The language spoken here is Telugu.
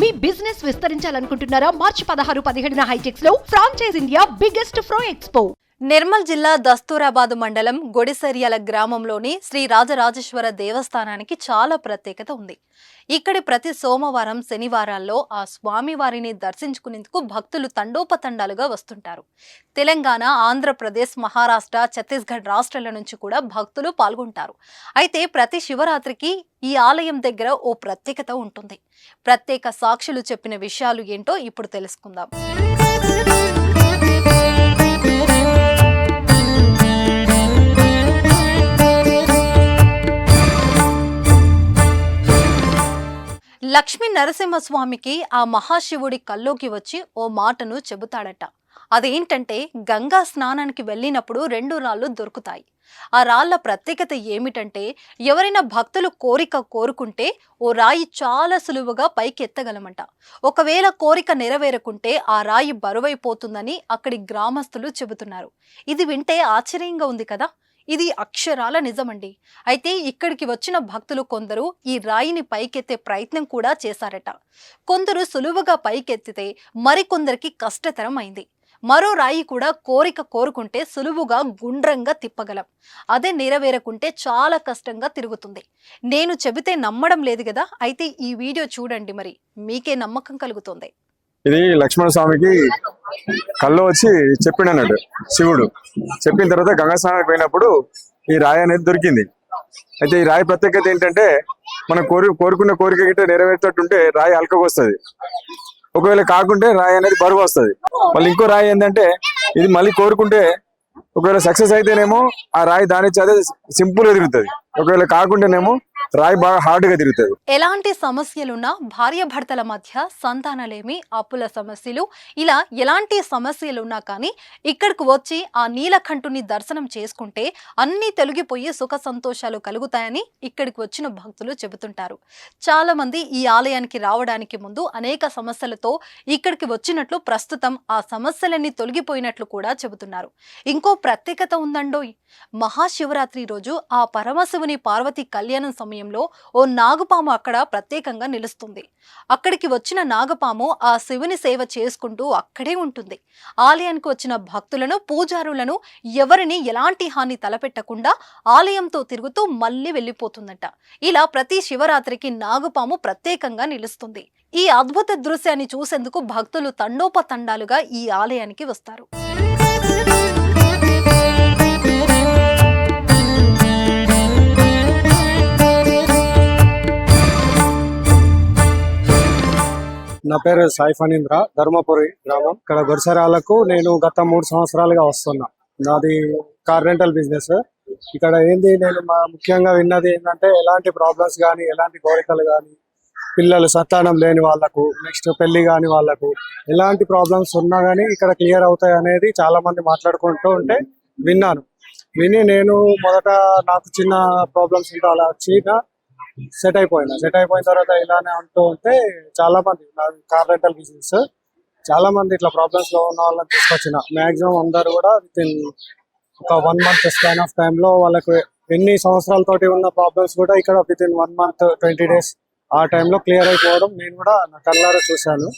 మీ బిజినెస్ విస్తరించాలనుకుంటున్నారా? మార్చి పదహారు పదిహేడున హైటెక్స్లో ఫ్రాంచైజ్ ఇండియా బిగ్గెస్ట్ ఫ్రో ఎక్స్పో. నిర్మల్ జిల్లా దస్తూరాబాద్ మండలం గొడిసర్యాల గ్రామంలోని శ్రీ రాజరాజేశ్వర దేవస్థానానికి చాలా ప్రత్యేకత ఉంది. ఇక్కడి ప్రతి సోమవారం శనివారాల్లో ఆ స్వామివారిని దర్శించుకునేందుకు భక్తులు తండోపతండాలుగా వస్తుంటారు. తెలంగాణ ఆంధ్రప్రదేశ్ మహారాష్ట్ర ఛత్తీస్గఢ్ రాష్ట్రాల నుంచి కూడా భక్తులు పాల్గొంటారు. అయితే ప్రతి శివరాత్రికి ఈ ఆలయం దగ్గర ఓ ప్రత్యేకత ఉంటుంది. ప్రత్యేక సాక్షులు చెప్పిన విషయాలు ఏంటో ఇప్పుడు తెలుసుకుందాం. లక్ష్మీ నరసింహస్వామికి ఆ మహాశివుడి కల్లోకి వచ్చి ఓ మాటను చెబుతాడట. అదేంటంటే గంగా స్నానానికి వెళ్ళినప్పుడు రెండు రాళ్ళు దొరుకుతాయి. ఆ రాళ్ళ ప్రత్యేకత ఏమిటంటే ఎవరైనా భక్తులు కోరిక కోరుకుంటే ఓ రాయి చాలా సులువుగా పైకి ఎత్తగలమంట ఒకవేళ కోరిక నెరవేరకుంటే ఆ రాయి బరువైపోతుందని అక్కడి గ్రామస్తులు చెబుతున్నారు. ఇది వింటే ఆశ్చర్యంగా ఉంది కదా? ఇది అక్షరాల నిజమండి. అయితే ఇక్కడికి వచ్చిన భక్తులు కొందరు ఈ రాయిని పైకెత్తే ప్రయత్నం కూడా చేశారట. కొందరు సులువుగా పైకెత్తితే మరికొందరికి కష్టతరం అయింది. మరో రాయి కూడా కోరిక కోరుకుంటే సులువుగా గుండ్రంగా తిప్పగలం. అదే నెరవేరకుంటే చాలా కష్టంగా తిరుగుతుంది. నేను చెబితే నమ్మడం లేదు కదా అయితే ఈ వీడియో చూడండి మరి. మీకే నమ్మకం కలుగుతుంది. ఇది లక్ష్మణ స్వామికి కళ్ళు వచ్చి చెప్పిండు అన్నట్టు శివుడు. చెప్పిన తర్వాత గంగా స్నానానికి పోయినప్పుడు ఈ రాయి అనేది దొరికింది. అయితే ఈ రాయి ప్రత్యేకత ఏంటంటే మనం కోరి కోరుకున్న కోరిక గిట్ట నెరవేర్చేటట్టుంటే రాయి అల్కకు ఒకవేళ కాకుంటే రాయి అనేది బరువు వస్తుంది. మళ్ళీ ఇంకో రాయి ఏంటంటే ఇది మళ్ళీ కోరుకుంటే ఒకవేళ సక్సెస్ అయితేనేమో ఆ రాయి దాని అదే సింపుల్గా ఒకవేళ కాకుంటేనేమో రాయి బాగా హార్డ్గా తిరుగుతుంది. ఎలాంటి సమస్యలున్నా భార్యాభర్తల మధ్య సంతానలేమి అప్పుల సమస్యలు ఇలా ఎలాంటి సమస్యలున్నా కానీ ఇక్కడికి వచ్చి ఆ నీలకంఠుని దర్శనం చేసుకుంటే అన్నీ తొలగిపోయి సుఖ సంతోషాలు కలుగుతాయని ఇక్కడికి వచ్చిన భక్తులు చెబుతుంటారు. చాలా మంది ఈ ఆలయానికి రావడానికి ముందు అనేక సమస్యలతో ఇక్కడికి వచ్చినట్లు ప్రస్తుతం ఆ సమస్యలన్నీ తొలగిపోయినట్లు కూడా చెబుతున్నారు. ఇంకో ప్రత్యేకత ఉందండోయ్. మహాశివరాత్రి రోజు ఆ పరమశివుని పార్వతి కళ్యాణం సమయంలో ఓ నాగుపాము అక్కడ ప్రత్యేకంగా నిలుస్తుంది. అక్కడికి వచ్చిన నాగపాము ఆ శివుని సేవ చేసుకుంటూ అక్కడే ఉంటుంది. ఆలయానికి వచ్చిన భక్తులను పూజారులను ఎవరిని ఎలాంటి హాని తలపెట్టకుండా ఆలయంతో తిరుగుతూ మళ్ళీ వెళ్ళిపోతుందట. ఇలా ప్రతి శివరాత్రికి నాగుపాము ప్రత్యేకంగా నిలుస్తుంది. ఈ అద్భుత దృశ్యాన్ని చూసేందుకు భక్తులు తండోపతండాలుగా ఈ ఆలయానికి వస్తారు. నా పేరు సాయి ఫణీంద్ర ధర్మపురి గ్రామం. ఇక్కడ గొరిసరాలకు నేను గత మూడు సంవత్సరాలుగా వస్తున్నా. నాది కార్ రెంటల్ బిజినెస్. ఇక్కడ ఏంది నేను మా ముఖ్యంగా విన్నది ఏంటంటే ఎలాంటి ప్రాబ్లమ్స్ కానీ ఎలాంటి కోరికలు కానీ పిల్లలు సంతానం లేని వాళ్ళకు నెక్స్ట్ పెళ్ళి కాని వాళ్ళకు ఎలాంటి ప్రాబ్లమ్స్ ఉన్నా కానీ ఇక్కడ క్లియర్ అవుతాయి అనేది చాలా మంది మాట్లాడుకుంటూ ఉంటే విన్నాను. విని నేను మొదట నాకు చిన్న ప్రాబ్లమ్స్ ఉంటే అలా వచ్చిన సెట్ అయిపోయినా సెట్ అయిపోయిన తర్వాత ఇలానే అంటూ ఉంటే చాలా మంది కార్ రెంటల్ బిజినెస్ చాలా మంది ఇట్లా ప్రాబ్లమ్స్లో ఉన్న వాళ్ళని తీసుకొచ్చిన. మాక్సిమం అందరు కూడా విత్ ఇన్ ఒక వన్ మంత్ స్పాన్ ఆఫ్ టైమ్లో వాళ్ళకు ఎన్ని సంవత్సరాలతోటి ఉన్న ప్రాబ్లమ్స్ కూడా ఇక్కడ within one month twenty days ఆ టైంలో క్లియర్ అయిపోవడం నేను కూడా నా కళ్ళారా చూశాను.